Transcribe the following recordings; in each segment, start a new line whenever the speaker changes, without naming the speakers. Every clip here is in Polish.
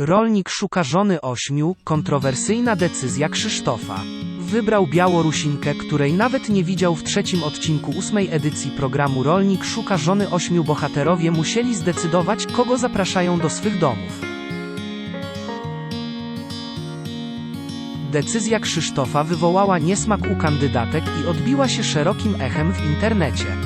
Rolnik szuka żony ośmiu, kontrowersyjna decyzja Krzysztofa. Wybrał Białorusinkę, której nawet nie widział w trzecim odcinku ósmej edycji programu Rolnik szuka żony ośmiu bohaterowie musieli zdecydować, kogo zapraszają do swych domów. Decyzja Krzysztofa wywołała niesmak u kandydatek i odbiła się szerokim echem w internecie.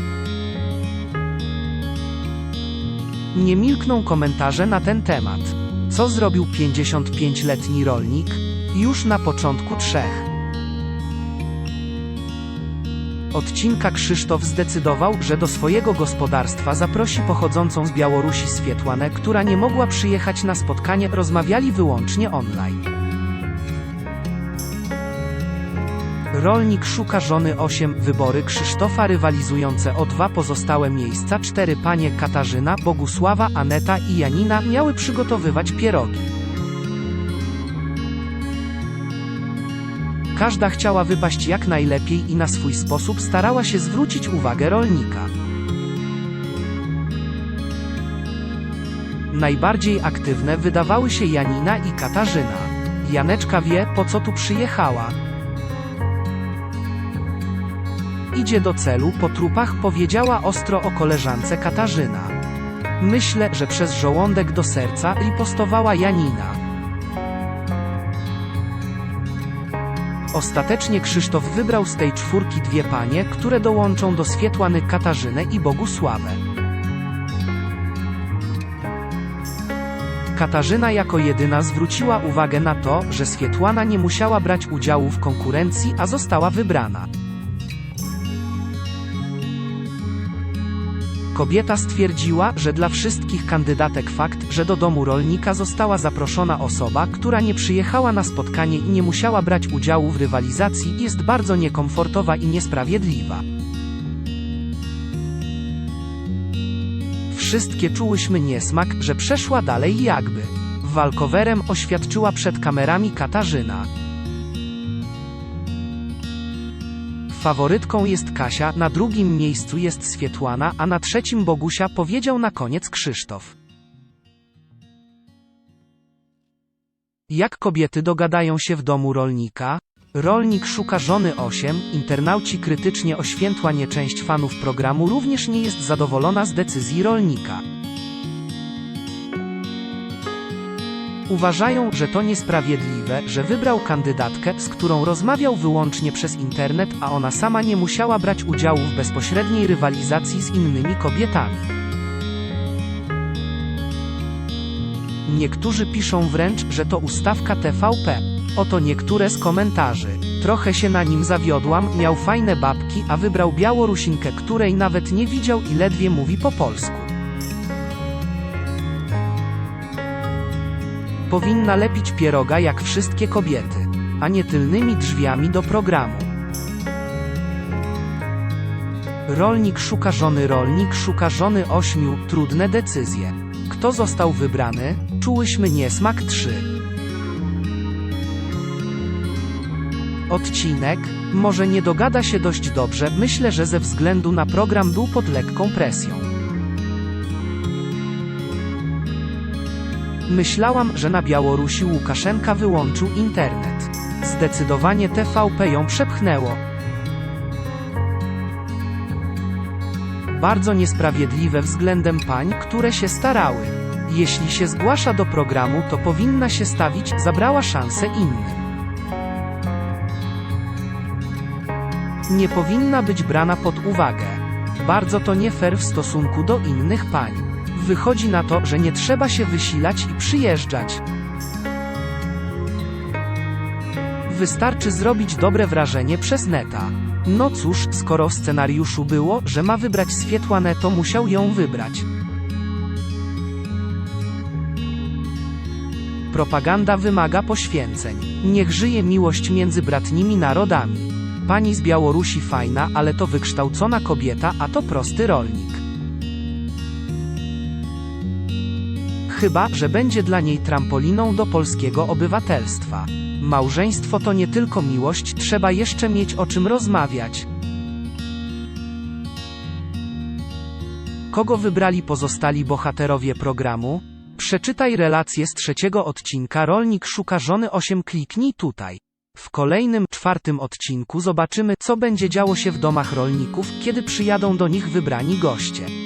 Nie milkną komentarze na ten temat. Co zrobił 55-letni rolnik? Już na początku trzech. Odcinka Krzysztof zdecydował, że do swojego gospodarstwa zaprosi pochodzącą z Białorusi Swietłanę, która nie mogła przyjechać na spotkanie, rozmawiali wyłącznie online. Rolnik szuka żony 8 wybory Krzysztofa rywalizujące o dwa pozostałe miejsca. Cztery panie Katarzyna, Bogusława, Aneta i Janina miały przygotowywać pierogi. Każda chciała wypaść jak najlepiej i na swój sposób starała się zwrócić uwagę rolnika. Najbardziej aktywne wydawały się Janina i Katarzyna. Janeczka wie, po co tu przyjechała. Idzie do celu, po trupach powiedziała ostro o koleżance Katarzyna. Myślę, że przez żołądek do serca ripostowała Janina. Ostatecznie Krzysztof wybrał z tej czwórki dwie panie, które dołączą do Swietłany Katarzynę i Bogusławę. Katarzyna jako jedyna zwróciła uwagę na to, że Swietłana nie musiała brać udziału w konkurencji, a została wybrana. Kobieta stwierdziła, że dla wszystkich kandydatek fakt, że do domu rolnika została zaproszona osoba, która nie przyjechała na spotkanie i nie musiała brać udziału w rywalizacji, jest bardzo niekomfortowa i niesprawiedliwa. Wszystkie czułyśmy niesmak, że przeszła dalej jakby. Walkowerem oświadczyła przed kamerami Katarzyna. Faworytką jest Kasia, na drugim miejscu jest Swietłana, a na trzecim Bogusia powiedział na koniec Krzysztof. Jak kobiety dogadają się w domu rolnika? Rolnik szuka żony 8, internauci krytycznie oświętła część fanów programu również nie jest zadowolona z decyzji rolnika. Uważają, że to niesprawiedliwe, że wybrał kandydatkę, z którą rozmawiał wyłącznie przez internet, a ona sama nie musiała brać udziału w bezpośredniej rywalizacji z innymi kobietami. Niektórzy piszą wręcz, że to ustawka TVP. Oto niektóre z komentarzy. Trochę się na nim zawiodłam, miał fajne babki, a wybrał Białorusinkę, której nawet nie widział i ledwie mówi po polsku. Powinna lepić pieroga jak wszystkie kobiety, a nie tylnymi drzwiami do programu. Rolnik szuka żony Rolnik szuka żony ośmiu, trudne decyzje. Kto został wybrany? Czułyśmy niesmak 3. Odcinek, może nie dogada się dość dobrze, myślę, że ze względu na program był pod lekką presją. Myślałam, że na Białorusi Łukaszenka wyłączył internet. Zdecydowanie TVP ją przepchnęło. Bardzo niesprawiedliwe względem pań, które się starały. Jeśli się zgłasza do programu, to powinna się stawić, zabrała szansę innym. Nie powinna być brana pod uwagę. Bardzo to nie fair w stosunku do innych pań. Wychodzi na to, że nie trzeba się wysilać i przyjeżdżać. Wystarczy zrobić dobre wrażenie przez neta. No cóż, skoro w scenariuszu było, że ma wybrać Swietłanę, to musiał ją wybrać. Propaganda wymaga poświęceń. Niech żyje miłość między bratnimi narodami. Pani z Białorusi fajna, ale to wykształcona kobieta, a to prosty rolnik. Chyba, że będzie dla niej trampoliną do polskiego obywatelstwa. Małżeństwo to nie tylko miłość, trzeba jeszcze mieć o czym rozmawiać. Kogo wybrali pozostali bohaterowie programu? Przeczytaj relację z trzeciego odcinka Rolnik szuka żony 8 kliknij tutaj. W kolejnym, czwartym odcinku zobaczymy, co będzie działo się w domach rolników, kiedy przyjadą do nich wybrani goście.